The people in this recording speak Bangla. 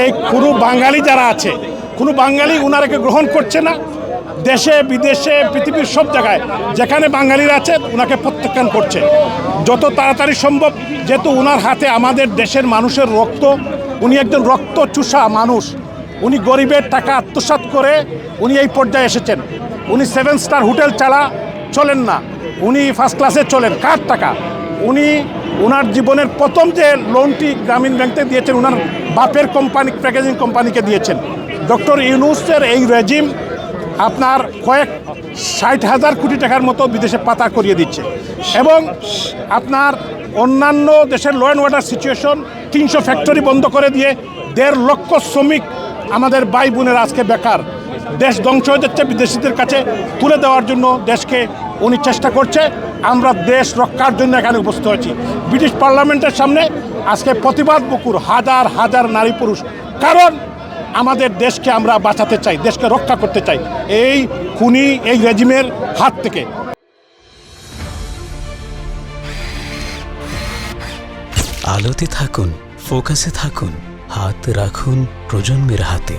এই কোনো বাঙালি যারা আছে, কোনো বাঙালি উনারাকে গ্রহণ করছে না। দেশে, বিদেশে, পৃথিবীর সব জায়গায় যেখানে বাঙালিরা আছে ওনাকে প্রত্যাখ্যান করছে। যত তাড়াতাড়ি সম্ভব, যেহেতু ওনার হাতে আমাদের দেশের মানুষের রক্ত, উনি একজন রক্ত চুষা মানুষ। উনি গরিবের টাকা আত্মসাৎ করে উনি এই পর্যায়ে এসেছেন। উনি সেভেন স্টার হোটেল চালা, চলেন না। উনি ফার্স্ট ক্লাসে চলেন। কার টাকা? উনি ওনার জীবনের প্রথম যে লোনটি গ্রামীণ ব্যাংক দিয়েছেন ওনার বাপের কোম্পানি প্যাকেজিং কোম্পানিকে দিয়েছেন। ডক্টর ইউনুসের এই রেজিম আপনার কয়েক ষাট হাজার কোটি টাকার মতো বিদেশে পাতা করিয়ে দিচ্ছে। এবং আপনার অন্যান্য দেশের ল অ্যান্ড ওয়াটার সিচুয়েশন তিনশো ফ্যাক্টরি বন্ধ করে দিয়ে দেড় লক্ষ শ্রমিক আমাদের ভাই বোনের আজকে বেকার। দেশ ধ্বংস হয়ে যাচ্ছে, বিদেশিদের কাছে তুলে দেওয়ার জন্য দেশকে উনি চেষ্টা করছে। আমরা দেশ রক্ষার জন্য এখানে উপস্থিত হয়েছি। ব্রিটিশ পার্লামেন্টের সামনে আজকে প্রতিবাদ বকুর হাজার হাজার নারী পুরুষ। কারণ আমাদের দেশকে আমরা বাঁচাতে চাই, দেশকে রক্ষা করতে চাই এই খুনি, এই রেজিমের হাত থেকে। আলোতে থাকুন, ফোকাসে থাকুন, হাত রাখুন প্রজন্মের হাতে।